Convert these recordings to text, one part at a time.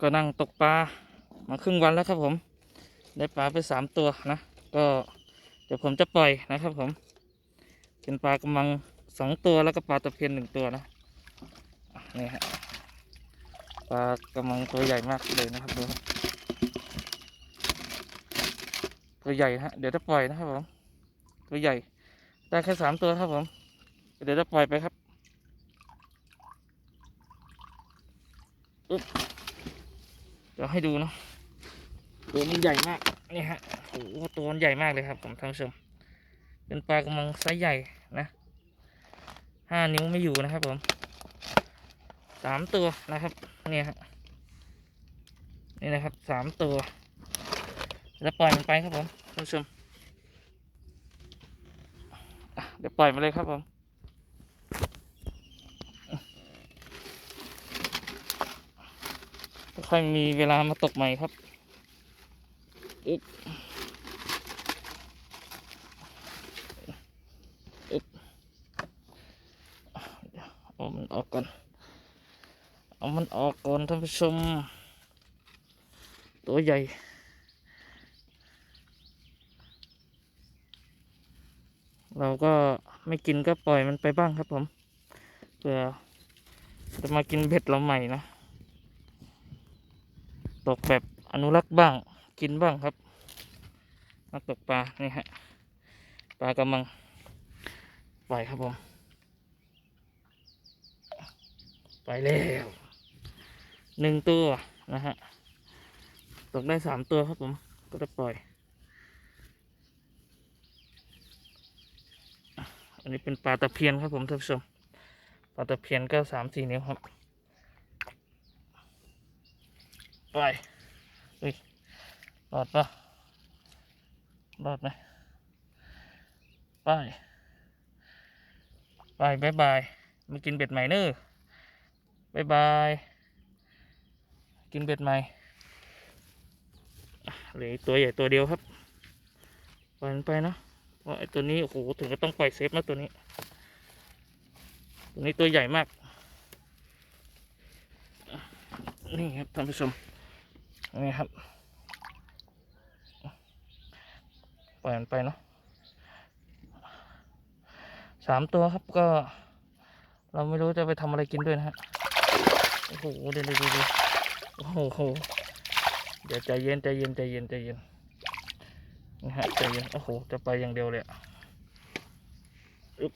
ก็นั่งตกปลามาครึ่งวันแล้วครับผม ได้ปลาไปสามตัวนะ ก็เดี๋ยวผมจะปล่อยนะครับผม เป็นปลากำมังสองตัวแล้วก็ปลาตะเพียนหนึ่งตัวนะนี่ฮะปลากำมังตัวใหญ่มากเลยนะครับดูตัวใหญ่ฮะเดี๋ยวจะปล่อยนะครับผมตัวใหญ่ได้แค่สามตัวครับผม เดี๋ยวจะปล่อยไปครับอึ๊บ เดี๋ยวให้ดูเนาะตัวมันใหญ่มากนี่ฮะโอ้โหตัวมันใหญ่มากเลยครับผมท่านผู้ชม เป็นปลากระมังไซส์ใหญ่นะห้านิ้วไม่อยู่นะครับผมสามตัวนะครับเนี่ยฮะนี่นะครับสามตัวแล้วปล่อยมันไปครับผมท่านผู้ชมอะเดี๋ยวปล่อยมาเลยครับผม ค่อยมีเวลามาตกใหม่ครับอึ๊บอุ๊บเอามันออกก่อน เอามันออกก่อนท่านผู้ชม ตัวใหญ่เราก็ไม่กินก็ปล่อยมันไปบ้างครับผมเพื่อจะมากินเผ็ดเราใหม่นะ ตกแบบอนุรักษ์บ้างกินบ้างครับมาตกปลานี่ฮะปลากำมังปล่อยครับผมไปแล้วหนึ่งตัวนะฮะตกได้สามตัวครับผมก็จะปล่อย อันนี้เป็นปลาตะเพียนครับผมท่านผู้ชมปลาตะเพียนก็สามสี่นิ้วครับ ไปเฮ้ยรอดปะรอดไหมไปไปบายบายมากินเบ็ดใหม่เนอบายบาย กินเบ็ดใหม่เหลือตัวใหญ่ตัวเดียวครับปล่อยมันไปนะเพราไอตัวนี้โอ้โหถึงก็ต้องปล่อยเซฟนะตัวนี้ ตัวนี้ตัวใหญ่มาก นี่ครับท่านผู้ชม นี่ครับ ปล่อยมันไปเนาะสามตัวครับก็ เราไม่รู้จะไปทำอะไรกินด้วยนะฮะ โอ้โหเดี๋ยวเดี๋ยวโอ้โห เดี๋ยวใจเย็นใจเย็นใจเย็นใจเย็นนะฮะใจเย็น โอ้โห จะไปอย่างเดียวเลยอะอึ๊บ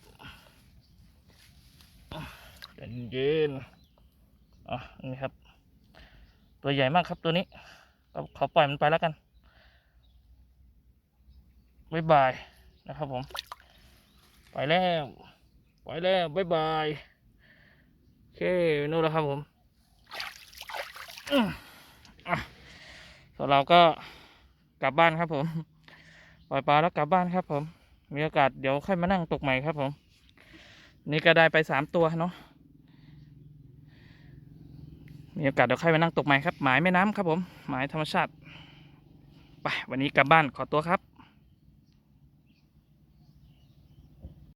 ใจเย็น อะ นี่ครับ ตัวใหญ่มากครับตัวนี้ก็ขอปล่อยมันไปแล้วกันบายบายนะครับผม ไปแล้ว ไปแล้วบายบายโอเคนู่นแล้วครับผมส่วนเราก็กลับบ้านครับผม ปล่อยปลาแล้วกลับบ้านครับผม มีโอกาสเดี๋ยวค่อยมานั่งตกใหม่ครับผม นี่ก็ได้ไปสามตัวเนาะ มีโอกาสเดี๋ยวค่อยมานั่งตกใหม่ครับ หมายแม่น้ำครับผม หมายธรรมชาติ ไป วันนี้กลับบ้านขอตัวครับ